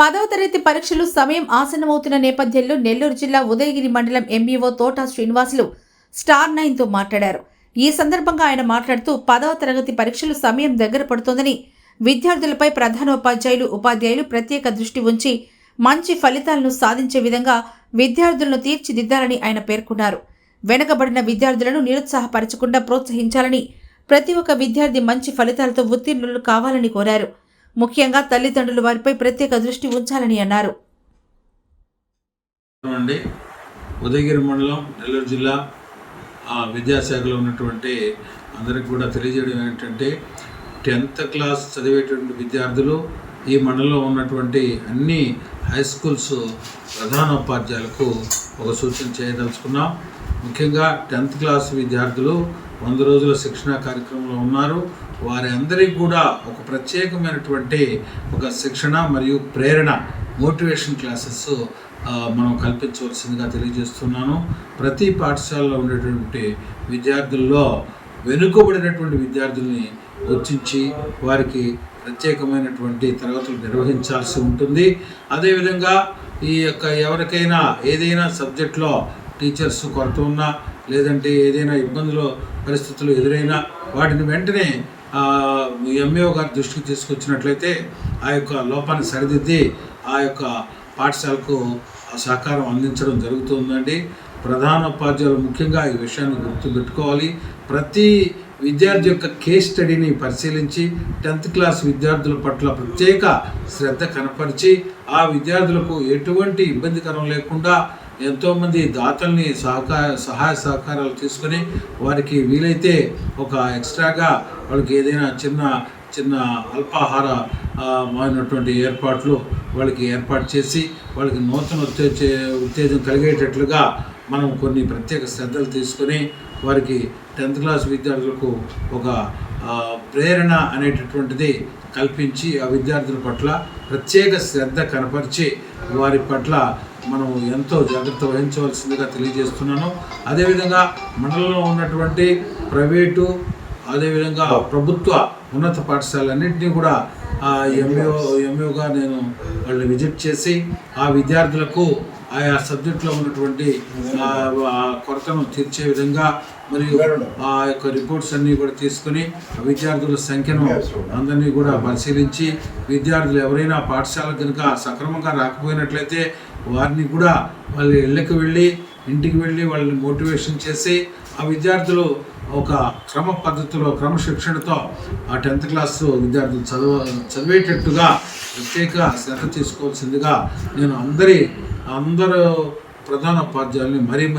పదవ తరగతి పరీక్షలు సమయం ఆసన్నమవుతున్న నేపథ్యంలో నెల్లూరు జిల్లా ఉదయగిరి మండలం ఎంఈఓ తోటా శ్రీనివాసులు స్టార్ నైన్తో మాట్లాడారు. ఈ సందర్భంగా ఆయన మాట్లాడుతూ పదవ తరగతి పరీక్షలు సమయం దగ్గర పడుతోందని విద్యార్థులపై ప్రధానోపాధ్యాయులు ఉపాధ్యాయులు ప్రత్యేక దృష్టి ఉంచి మంచి ఫలితాలను సాధించే విధంగా విద్యార్థులను తీర్చిదిద్దాలని ఆయన పేర్కొన్నారు. వెనకబడిన విద్యార్థులను నిరుత్సాహపరచకుండా ప్రోత్సహించాలని ప్రతి ఒక్క విద్యార్థి మంచి ఫలితాలతో ఉత్తీర్ణులు కావాలని కోరారు. ముఖ్యంగా తల్లిదండ్రులు వారిపై ప్రత్యేక దృష్టి ఉంచాలని అన్నారు. ఉదయగిరి మండలం నెల్లూరు జిల్లా ఆ, విద్యాశాఖలో ఉన్నటువంటి అందరికి కూడా తెలియజేయడం ఏంటంటే టెన్త్ క్లాస్ చదివేటువంటి విద్యార్థులు ఈ మండలంలో ఉన్నటువంటి అన్ని హై స్కూల్స్ ప్రధానోపాధ్యాయులకు ఒక సూచన చేయదలుచుకున్నాం. ముఖ్యంగా టెన్త్ క్లాస్ విద్యార్థులు వంద రోజుల శిక్షణ కార్యక్రమంలో ఉన్నారు. వారి అందరికీ కూడా ఒక ప్రత్యేకమైనటువంటి ఒక శిక్షణ మరియు ప్రేరణ మోటివేషన్ క్లాసెస్ మనం కల్పించవలసిందిగా తెలియజేస్తున్నాను. ప్రతి పాఠశాలలో ఉండేటువంటి విద్యార్థుల్లో వెనుకబడినటువంటి విద్యార్థుల్ని గుర్తించి వారికి ప్రత్యేకమైనటువంటి తరగతులు నిర్వహించాల్సి ఉంటుంది. అదేవిధంగా ఈ యొక్క ఎవరికైనా ఏదైనా సబ్జెక్ట్లో టీచర్స్ కొరత ఉన్నా లేదంటే ఏదైనా ఇబ్బందులు పరిస్థితులు ఎదురైనా వాటిని వెంటనే ఎంఏఓ గారి దృష్టికి తీసుకొచ్చినట్లయితే ఆ యొక్క లోపాన్ని సరిదిద్ది ఆ యొక్క పాఠశాలకు సహకారం అందించడం జరుగుతుందండి. ప్రధానోపాధ్యాయులు ముఖ్యంగా ఈ విషయాన్ని గుర్తుపెట్టుకోవాలి. ప్రతి విద్యార్థి యొక్క కేస్ స్టడీని పరిశీలించి టెన్త్ క్లాస్ విద్యార్థుల పట్ల ప్రత్యేక శ్రద్ధ కనపరిచి ఆ విద్యార్థులకు ఎటువంటి ఇబ్బందికరం లేకుండా ఎంతోమంది దాతల్ని సహకార సహాయ సహకారాలు తీసుకొని వారికి వీలైతే ఒక ఎక్స్ట్రాగా వాళ్ళకి ఏదైనా చిన్న చిన్న అల్పాహార అయినటువంటి ఏర్పాట్లు వాళ్ళకి ఏర్పాటు చేసి వాళ్ళకి నూతన ఉత్తేజ ఉత్తేజం కలిగేటట్లుగా మనం కొన్ని ప్రత్యేక శ్రద్ధలు తీసుకొని వారికి టెన్త్ క్లాస్ విద్యార్థులకు ఒక ప్రేరణ అనేటటువంటిది కల్పించి ఆ విద్యార్థుల పట్ల ప్రత్యేక శ్రద్ధ కనపరిచి వారి పట్ల మనం ఎంతో జాగ్రత్త వహించవలసిందిగా తెలియజేస్తున్నాను. అదేవిధంగా మండలంలో ఉన్నటువంటి ప్రైవేటు అదేవిధంగా ప్రభుత్వ ఉన్నత పాఠశాలన్నింటినీ కూడా ఆ ఎంఏఓ ఎంఏఓగా నేను వాళ్ళని విజిట్ చేసి ఆ విద్యార్థులకు ఆయా సబ్జెక్టులో ఉన్నటువంటి ఆ, కొరతను తీర్చే విధంగా మరియు ఆ యొక్క రిపోర్ట్స్ అన్నీ కూడా తీసుకుని విద్యార్థుల సంఖ్యను అందరినీ కూడా పరిశీలించి విద్యార్థులు ఎవరైనా పాఠశాల కనుక సక్రమంగా రాకపోయినట్లయితే వారిని కూడా వాళ్ళ ఇళ్ళకి వెళ్ళి ఇంటికి వెళ్ళి వాళ్ళని మోటివేషన్ చేసి ఆ విద్యార్థులు ఒక క్రమ పద్ధతిలో క్రమశిక్షణతో ఆ టెన్త్ క్లాస్ విద్యార్థులు చదవ చదివేటట్టుగా ప్రత్యేక శ్రద్ధ తీసుకోవాల్సిందిగా నేను అందరి అందరూ ప్రధాన ఉపాధ్యాయుల్ని మరీ మరీ